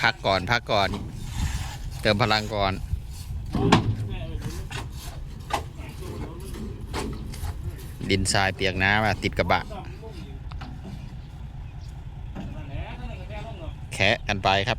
พักก่อนพักก่อน เติมพลังก่อน ดินทรายเปียกน้ำติดกระบะ แคะกันไปครับ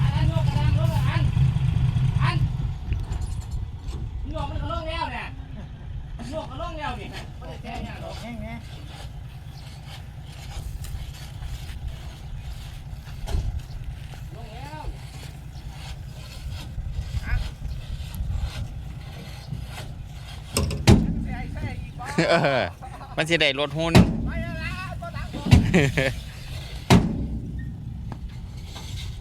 อันโยกกระดังรถอันอันโยกมันก็ลงแล้วเนี่ย โยกก็ลงแล้วนี่ไม่ได้แท้เนี่ยหรอกแห้งแน่ลงแล้วเออมันสิได้ลดหุ้น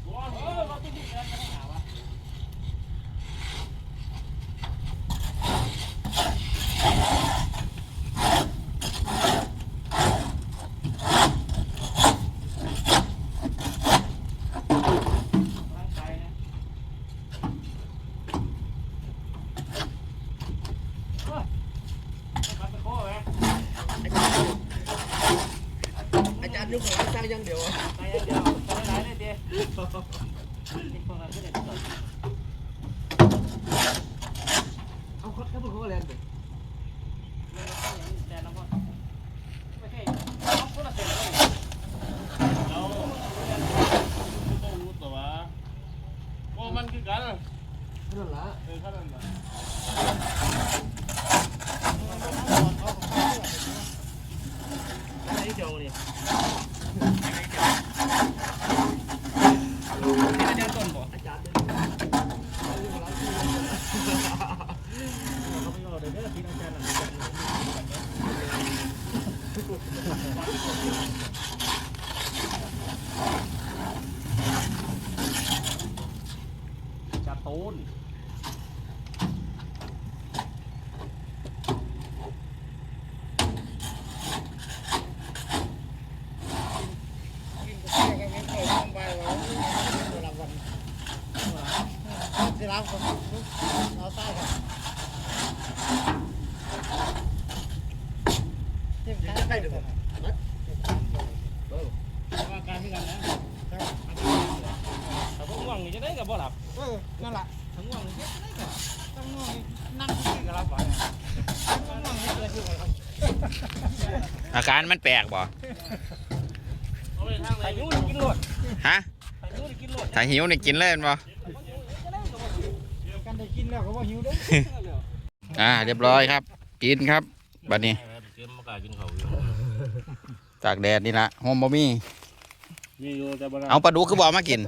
โอ้โหเราต้องดิ้นเดินกันหาวะ ร่างกายนะโอ้ยขับตะโก้ไหม อาจาร ย์ยุคของสร้างยังเดียวไปอย่างเดียวไปหลายเลยเจ๊นี่พวกเราไม่ได้ตรวจเอาเขาเขาเขาเรียนไปไม่ต้องอย่างนี้แต่ละคนไม่ใช่เอาคนละ เส้นเลยเราต้องรู้ตัวว่าว่ามันคือกันนั่นเออขนาดนั้นอะไรเดียวนี่อาจารย์ต้นบ่อาจารย์เขาไม่บอเดี๋ยวเดี๋ยวทีอาจารย์หลังจากจะตูน กินกาแฟกันไม่ค่อยต้องไปหรอกเวลาวัน ที่ร้านคนเราใต้กันที่มันใกล้เดี๋ยวว่าการที่กันนะแต่พวกง่วงนี่จะได้กับบ่หลับเออนั่นแหละทั้งง่วงนี่จะได้กับต้องง่วงนั่งกินกับเราบ่อยต้องง่วงนี่เลยคือว่าอาการมันแปลกบ่เอาไปทางไหนไข่ยูนี่กินรวดฮะไข่ยูนี่กินรวดถ้าหิวนี่กินเลยแม่นบ่กันได้กิน แล้วก็ว่าหิวด้วยอ่า เรียบร้อยครับ กินครับบัดนี้เตรียมมากากินเขาอยู่ตากแดดนี่ละโฮมบ่มีมีอยู่แต่บ้านเอาปลาดุกคือบ่เอามากิน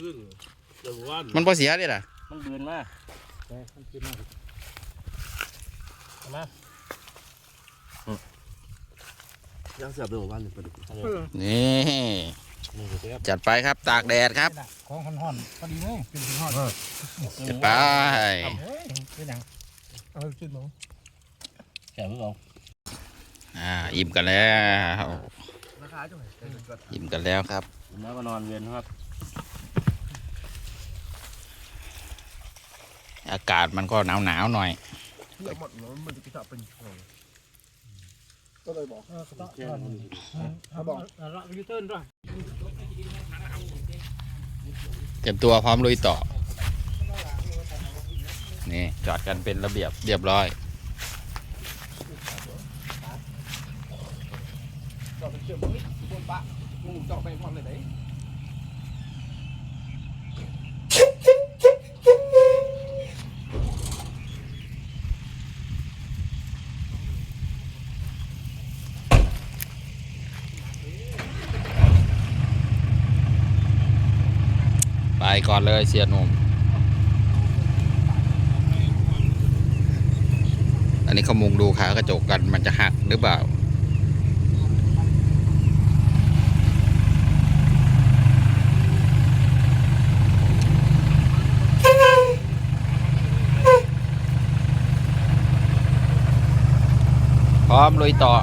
ขึ้นเดี๋ยววันมันบ่เสียเดิล่ะมันเบือนมากยังเสียบเดี๋ยววันหนึ่งปลาดุกนี่นี่ก็เสียบ จัดไปครับตากแดดครับ ของห่อนๆพอดีเลยเป็นห่อนจัดไปเฮ้ยเป็นยังเออจุดหนูแก่เพื่อเอาอ่าอิ่มกันแล้วราคาจังเลยอิ่มกันแล้วครับแล้วก็นอนเวียนครับ อากาศมันก็หนาวหนาวๆหน่อยเยอะหมดมันจะกระเป็นของก็เลยบอกเออก็ต้องเขาบอกเรายูเทิร์นด้วย เตรียมตัวพร้อมลุยต่อ นี่จอดกันเป็นระเบียบเรียบร้อย จอดเป็นเชือกมึงบนปะมึงจอดไปพร้อมเลยไหน ไปก่อนเลยเสียหนุ่ม อันนี้เขามุงดูขากระจกกันมันจะหักหรือเปล่าพร้อมลุยต่อ